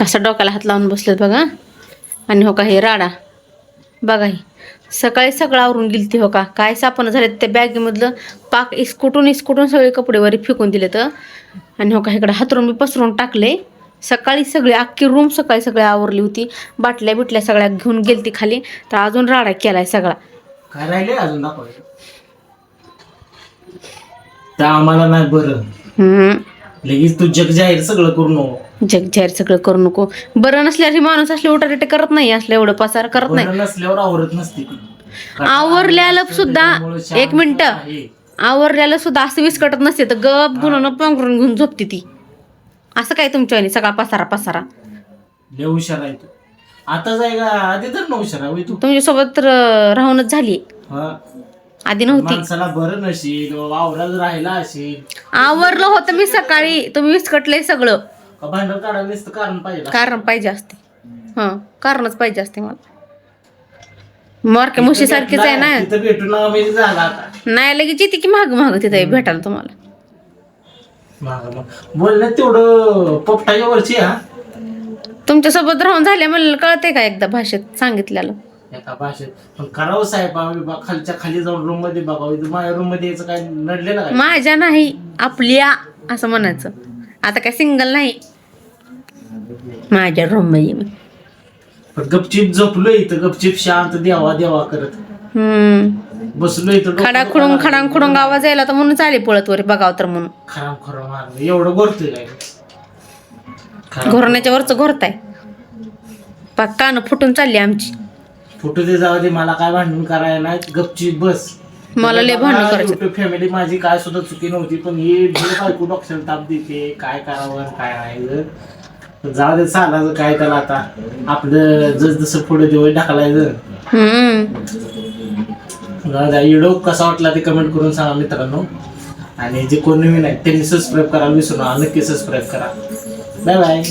कसा डोक्याला हात लावून बसलेत बघा. आणि हो का हे राडा. बघा हे. सकाळी सगळं आवरून गेली ती हो का? काय सापन झाले त्या बॅगेमधलं? पाक इस्कुटून इस्कुटून सगळे कपडे वरी फेकून दिले तर आणि हो का इकडे हातरून मी पसरून टाकले. सकाळी सगळी अख्खी रूम सकाळी सगळी आवरली होती. बाटल्या बिटल्या सगळ्या घेऊन गेलती खाली. तर अजून राडा केलाय सगळा. काय राहिले अजून दाखवायचं? आम्हाला नाही बरं. लगेच तू जग जाहीर सगळं करू नको. जग जाहीर सगळं करू नको. बरं नसल्यावर ही माणूस असले उठारेटे करत नाही असलं एवढं पसार करत नाही. बरं नसल्यावर आवरत नसते ती. आवरल्याला सुद्धा एक मिनिट. आहे. आवरल्याला सुद्धा असं विस्कटत नसते तर गप गुण पांघरून घेऊन झोपते ती. असं काय तुमच्या वाणी? सगळा पसारा पसारा. लय हुशार आहे तू. आता जाय का? आधी तर न हुशार आहे होय तू. तुमच्यासोबत राहूनच झाली हा. आधी नव्हती. माणसाला बरं नशील वावरात राहिला असेल आवरलं होतं मी सकाळी. तुम्ही विस्कटलंय सगळं. का भांडण काढायला नुसतं कारण पाहिजे का? कारण पाहिजे असते. हं कारणच पाहिजे असते मला. मोरक्या मुशी सारखीच आहे ना? तिथं भेटून झाला आता. नाही लगेच येते की महाग महाग तिथे भेटायला तुम्हाला. मागं मग. बोलण्यात तेवढं पोपटाच्या वरची हा. तुमच्यासोबत राहून झाले मला कळते का एकदा भाषेत सांगितलेलं एका भाषेत. पण करावं साहेब आम्ही बा- खालच्या खाली जाऊन रूममध्ये बघावं. इथं माझ्या रूममध्ये यायचं काय नडलेलं काय? माझ्या नाही आपल्या असं म्हणायचं. आता काय सिंगल नाही. माझ्या रूममध्ये. मी. पण गपचिप झोपलो इथं गपचिप शांत देवा देवा करत. हम्म. बसलो इथं डोकं खडा खुडून खडा खुडून आवाज यायला तर म्हणून चाले पळत वर बघावं तर म्हणून. खराम खरं मारलं. एवढं गोरतोय काय. घोरण्याच्या वरच घोरताय. पाक कान फुटून चालली आमची. फोटो दे जाऊ दे मला काय भांडण करायला नाही गपचिप बस. मला लय भांडण करायचं. फॅमिली माझी काय सुद्धा चुकी नव्हती पण ही जे बायको डॉक्टर ताप देते काय करावं काय नाही तर जाऊ दे चालायचं काय त्याला आता. आपलं जस जसं पुढे दिवस ढकलायचं. जाऊ द्या व्हिडिओ कसा वाटला ते कमेंट करून सांगा मित्रांनो. आणि जे कोण नवीन आहेत त्यांनी सबस्क्राईब करायला विसरू नका. नक्की सबस्क्राईब करा. Bye bye